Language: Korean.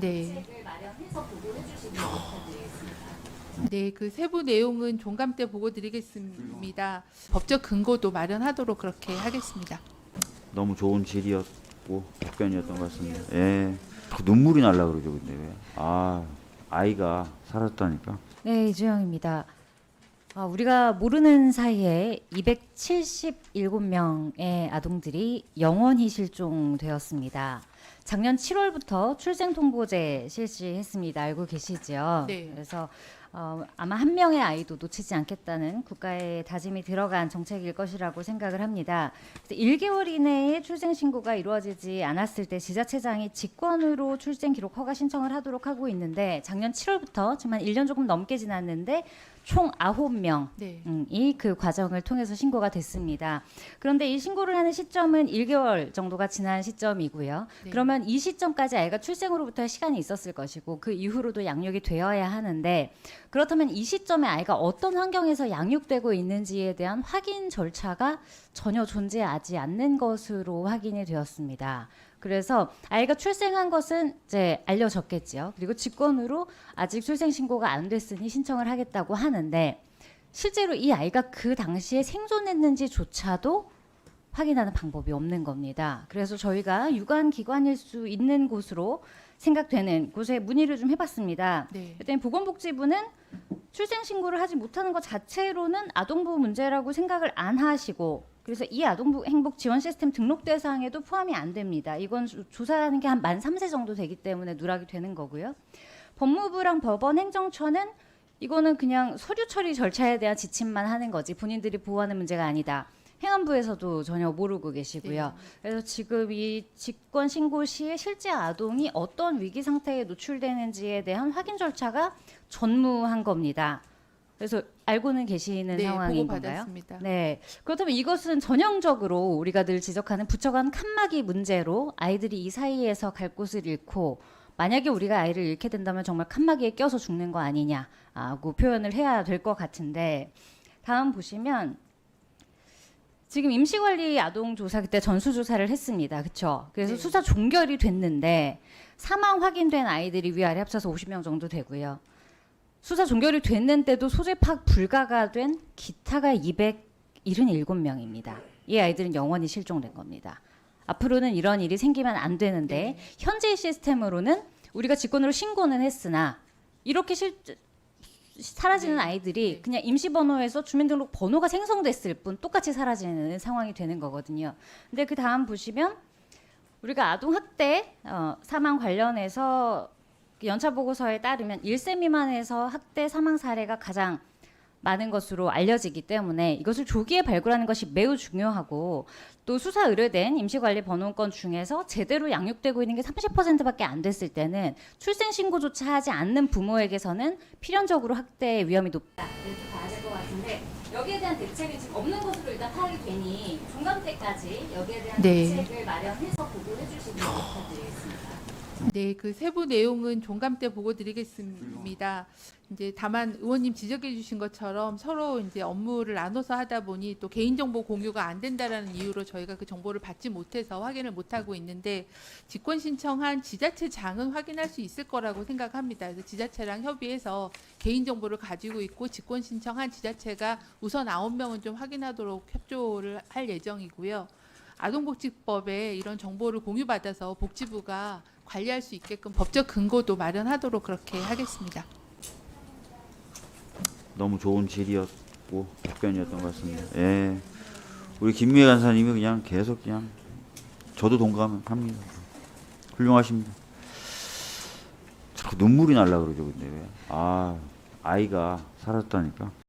네. 책을 마련해서 보고해 주시면 부탁드리겠습니다. 네, 그 세부 내용은 종감 때 보고 드리겠습니다. 법적 근거도 마련하도록 그렇게 하겠습니다. 너무 좋은 질이었고 답변이었던 것 같습니다. 예. 그 눈물이 날라 그러죠, 근데 왜? 아, 아이가 살았다니까. 네, 이주영입니다. 어, 우리가 모르는 사이에 277명의 아동들이 영원히 실종되었습니다. 작년 7월부터 출생 통보제 실시했습니다. 알고 계시죠? 네. 그래서 어, 아마 한 명의 아이도 놓치지 않겠다는 국가의 다짐이 들어간 정책일 것이라고 생각을 합니다. 그래서 1개월 이내에 출생 신고가 이루어지지 않았을 때 지자체장이 직권으로 출생 기록 허가 신청을 하도록 하고 있는데 작년 7월부터 지금 한 1년 조금 넘게 지났는데 총 9명 네. 음, 이그 과정을 통해서 신고가 됐습니다. 그런데 이 신고를 하는 시점은 1개월 정도가 지난 시점이고요. 네. 그러면 이 시점까지 아이가 출생으로부터 시간이 있었을 것이고 그 이후로도 양육이 되어야 하는데 그렇다면 이 시점에 아이가 어떤 환경에서 양육되고 있는지에 대한 확인 절차가 전혀 존재하지 않는 것으로 확인이 되었습니다. 그래서 아이가 출생한 것은 이제 알려졌겠지요. 그리고 직권으로 아직 출생 신고가 안 됐으니 신청을 하겠다고 하는데 실제로 이 아이가 그 당시에 생존했는지조차도 확인하는 방법이 없는 겁니다. 그래서 저희가 유관 기관일 수 있는 곳으로 생각되는 곳에 문의를 좀 해봤습니다. 네. 그랬더니 보건복지부는 출생 신고를 하지 못하는 것 자체로는 아동부 문제라고 생각을 안 하시고 그래서 이 아동부 행복 지원 시스템 등록 대상에도 포함이 안 됩니다. 이건 조- 조사하는 게 한만 3세 정도 되기 때문에 누락이 되는 거고요. 법무부랑 법원 행정처는 이거는 그냥 서류 처리 절차에 대한 지침만 하는 거지 본인들이 보호하는 문제가 아니다. 행안부에서도 전혀 모르고 계시고요. 그래서 지금 이 직권 신고 시에 실제 아동이 어떤 위기 상태에 노출되는지에 대한 확인 절차가 전무한 겁니다. 그래서 알고는 계시는 네, 상황인 건가요? 받았습니다. 네. 그렇다면 이것은 전형적으로 우리가 늘 지적하는 부처 간 칸막이 문제로 아이들이 이 사이에서 갈 곳을 잃고 만약에 우리가 아이를 잃게 된다면 정말 칸막이에 껴서 죽는 거 아니냐고 표현을 해야 될 것 같은데 다음 보시면 지금 임시관리 아동 조사 그때 전수 조사를 했습니다. 그렇죠? 그래서 네. 수사 종결이 됐는데 사망 확인된 아이들이 위아래 합쳐서 50명 정도 되고요. 수사 종결이 됐는데도 소재 파악 불가가 된 기타가 277명입니다. 이 아이들은 영원히 실종된 겁니다. 앞으로는 이런 일이 생기면 안 되는데 현재 시스템으로는 우리가 직권으로 신고는 했으나 이렇게 실 사라지는 네. 아이들이 네. 그냥 임시번호에서 주민등록 번호가 생성됐을 뿐 똑같이 사라지는 상황이 되는 거거든요. 근데 그 다음 보시면 우리가 아동 학대 어, 사망 관련해서 연차 보고서에 따르면 1세 미만에서 학대 사망 사례가 가장 많은 것으로 알려지기 때문에 이것을 조기에 발굴하는 것이 매우 중요하고 또 수사 의뢰된 임시관리 번호권 중에서 제대로 양육되고 있는 게 30%밖에 안 됐을 때는 출생 신고조차 하지 않는 부모에게서는 필연적으로 학대의 위험이 높다. 이렇게 봐야 될 것 같은데 여기에 대한 대책이 지금 없는 것으로 일단 파악이 되니 중간 때까지 여기에 대한 네. 대책을 마련해서 보고해 주시면 부탁드리겠습니다. 네, 그 세부 내용은 종감 때 보고 드리겠습니다. 이제 다만 의원님 지적해 주신 것처럼 서로 이제 업무를 나눠서 하다 보니 또 개인정보 공유가 안 된다라는 이유로 저희가 그 정보를 받지 못해서 확인을 못 하고 있는데 직권 신청한 지자체장은 확인할 수 있을 거라고 생각합니다. 그래서 지자체랑 협의해서 개인정보를 가지고 있고 직권 신청한 지자체가 우선 아홉 명은 좀 확인하도록 협조를 할 예정이고요. 아동복지법에 이런 정보를 공유받아서 복지부가 관리할 수 있게끔 법적 근거도 마련하도록 그렇게 하겠습니다. 너무 좋은 질이었고 답변이었던 것 같습니다. 예. 우리 김미애 간사님이 그냥 계속 그냥 저도 동감합니다. 훌륭하십니다. 자꾸 눈물이 날라 그러죠, 근데 왜? 아, 아이가 살았다니까.